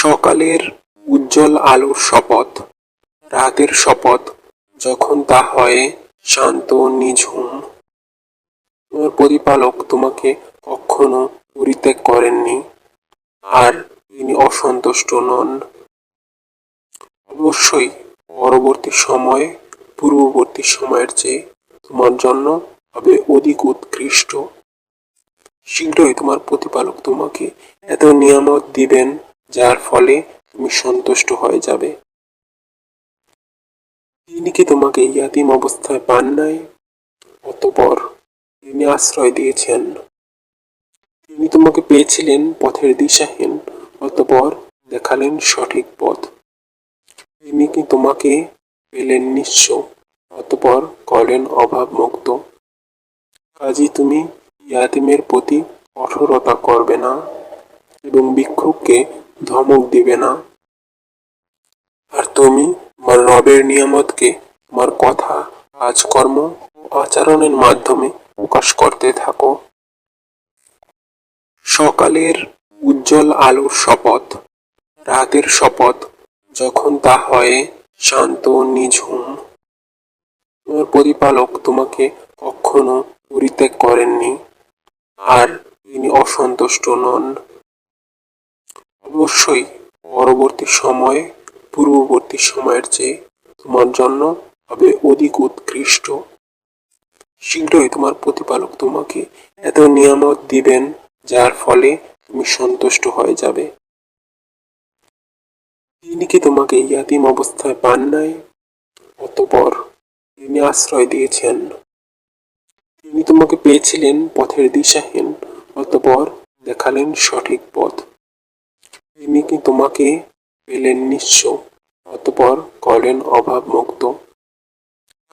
সকালের উজ্জ্বল আলোর শপথ, রাতের শপথ, যখন তা হয় শান্ত নিঝুম। তোমার প্রতিপালক তোমাকে কখনো পরিত্যাগ করেননি, আর তিনি অসন্তুষ্ট নন। অবশ্যই পরবর্তী সময়, পূর্ববর্তী সময়ের চেয়ে তোমার জন্য হবে অধিক উৎকৃষ্ট। শীঘ্রই তোমার প্রতিপালক তোমাকে এত নিয়ামত দিবেন যার ফলে তুমি সন্তুষ্ট হয়ে যাবে। তিনি কি তোমাকে ইয়াতিম অবস্থায় পান নাই? অতপর তিনি আশ্রয় দিয়েছেন। তিনি তোমাকে পেয়েছিলেন পথের দিশাহীন, অতপর দেখালেন সঠিক পথ। তিনি কি তোমাকে পেলেন নিঃস্ব, অতপর করলেন অভাবমুক্ত। কাজী তুমি ইয়াতিমের প্রতি কঠোরতা করবে না এবং ভিক্ষুককে ধমক দিবে না। আর তুমি তোমার রবের নিয়ামতকে তোমার কথা, কাজকর্ম ও আচরণের মাধ্যমে প্রকাশ করতে থাকো। সকালের উজ্জ্বল আলোর শপথ, রাতের শপথ, যখন তা হয়, শান্ত, নিঝুম। তোমার প্রতিপালক তোমাকে কখনো পরিত্যাগ করেননি, আর তিনি অসন্তুষ্ট নন। অবশ্যই পরবর্তী সময়, পূর্ববর্তী সময়ের চেয়ে তোমার জন্য হবে অধিক উৎকৃষ্ট। শীঘ্রই তোমার প্রতিপালক তোমাকে এত নিয়ামত দিবেন, যার ফলে তুমি সন্তুষ্ট হয়ে যাবে। তিনি কি তোমাকে ইয়াতিম অবস্থায় পান নাই? অতপর তিনি আশ্রয় দিয়েছেন। তিনি তোমাকে পেয়েছিলেন পথের দিশাহীন, অতপর দেখালেন সঠিক পথ। তিনি কি তোমাকে পেলেন নিঃস্ব অতপর করলেন অভাবমুক্ত।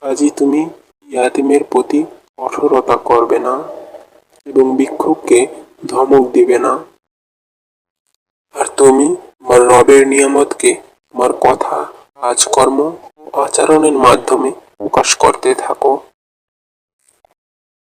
কাজী তুমি ইয়াতিমের প্রতি কঠোরতা করবে না এবং বিক্ষোভকে ধমক দিবে না। আর তুমি তোমার রবের নিয়ামতকে তোমার কথা, কাজকর্ম ও আচরণের মাধ্যমে প্রকাশ করতে থাকো।